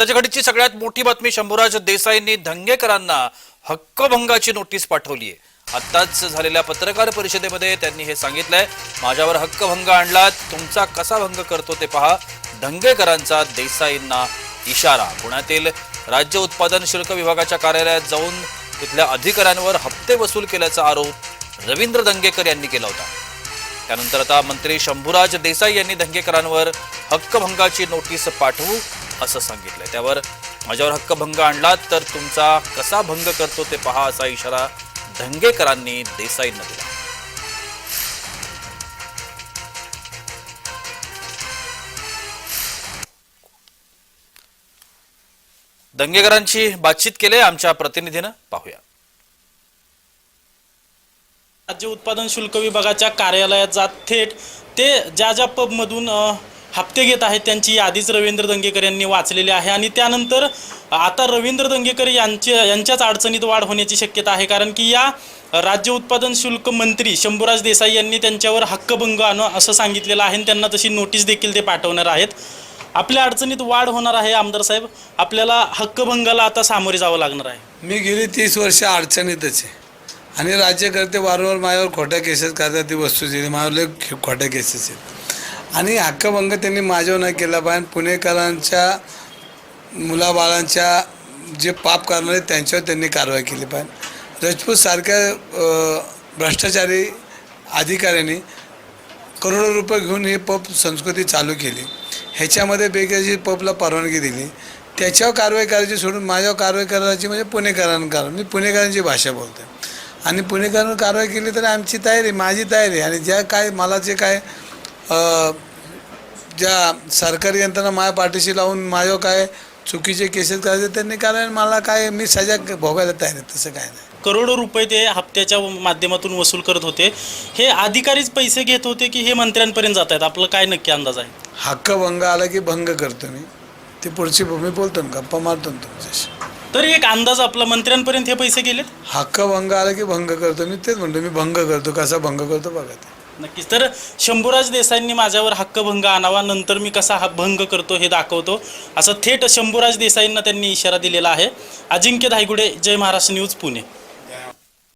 आताच्या घडीची सगळ्यात मोठी बातमी शंभूराज देसाईंनी धंगेकरांना हक्कभंगाची नोटीस पाठवली आहे आत्ताच झालेल्या पत्रकार परिषदेमध्ये त्यांनी हे सांगितलंय माझ्यावर हक्कभंग आणलात तुमचा कसा भंग करतो ते पहा. धंगेकरांचा देसाईंना इशारा. पुण्यातील राज्य उत्पादन शुल्क विभागाच्या कार्यालयात जाऊन तिथल्या अधिकाऱ्यांवर हप्ते वसूल केल्याचा आरोप रवींद्र दंगेकर यांनी केला होता. त्यानंतर आता मंत्री शंभूराज देसाई यांनी दंगेकरांवर हक्कभंगाची नोटीस पाठवू असं सांगितलंय. त्यावर माझ्यावर हक्कभंग आणलात तर तुमचा कसा भंग करतो ते पहा असा इशारा धंगेकरांनी देसाईंना दिला. दंगेकरांची बातचीत केले आमच्या प्रतिनिधीनं पाहूया. राज्य उत्पादन शुल्क विभागाच्या कार्यालयात जात थेट ते ज्या ज्या पबमधून हप्ते घेत आहेत त्यांची यादीच रवींद्र दंगेकर यांनी वाचलेली आहे. आणि त्यानंतर आता रवींद्र दंगेकर यांच्या यांच्याच अडचणीत वाढ होण्याची शक्यता आहे. कारण की या राज्य उत्पादन शुल्क मंत्री शंभूराज देसाई यांनी त्यांच्यावर हक्कभंग आणं असं सांगितलेलं आहे. आणि त्यांना तशी नोटीस देखील ते पाठवणार आहेत. आपल्या अडचणीत वाढ होणार आहे आमदार साहेब. आपल्याला हक्कभंगाला आता सामोरे जावं लागणार आहे. मी गेली तीस वर्ष अडचणीतच आहे. आणि राज्यकर्ते वारंवार माझ्यावर खोट्या केसेस करतात ती वस्तूची माझ्यावर खोट्या केसेस आहेत. आणि हक्कभंग त्यांनी माझ्यावर नाही केला पाहिजे पुणेकरांच्या मुलाबाळांच्या जे पाप करणारे त्यांच्यावर त्यांनी कारवाई केली. पाहिजे रजपूतसारख्या भ्रष्टाचारी अधिकाऱ्यांनी करोडो रुपये घेऊन ही पब संस्कृती चालू केली. ह्याच्यामध्ये बेकायची पबला परवानगी दिली. त्याच्यावर कारवाई करायची सोडून माझ्यावर कारवाई करायची म्हणजे पुणेकरांना मी पुणेकरांची भाषा बोलते आणि पुणेकरांवर कारवाई केली तर आमची तयारी माझी तयारी. आणि ज्या काय मला जे काय ज्या सरकारी यंत्रणा माझ्या पाठीशी लावून माझ्यावर काय चुकीचे केसेस करायचे त्यांनी कारण मला काय मी सजा भोगायला तयार आहे तसं काय नाही. करोडो रुपये ते हप्त्याच्या माध्यमातून वसूल करत होते. हे अधिकारीच पैसे घेत होते की हे मंत्र्यांपर्यंत जात आहेत? आपलं काय नक्की अंदाज आहे? हक्कभंग आला की भंग करतो मी. ती पुढची भूमी बोलतो ना गप्पा मारतो ना तुमच्याशी. तरी एक अंदाज आपला मंत्र्यांपर्यंत हे पैसे गेलेत? हक्कभंग आला की भंग करतो मी तेच म्हणतो मी भंग करतो कसा भंग करतो बघा ते. नक्कीच. तर शंभूराज देसाईंनी माझ्यावर हक्कभंग आणावा नंतर मी कसा हा भंग करतो हे दाखवतो. असं थेट शंभूराज देसाईंना त्यांनी इशारा दिलेला आहे. अजिंक्य धायगुडे जय महाराष्ट्र न्यूज पुणे.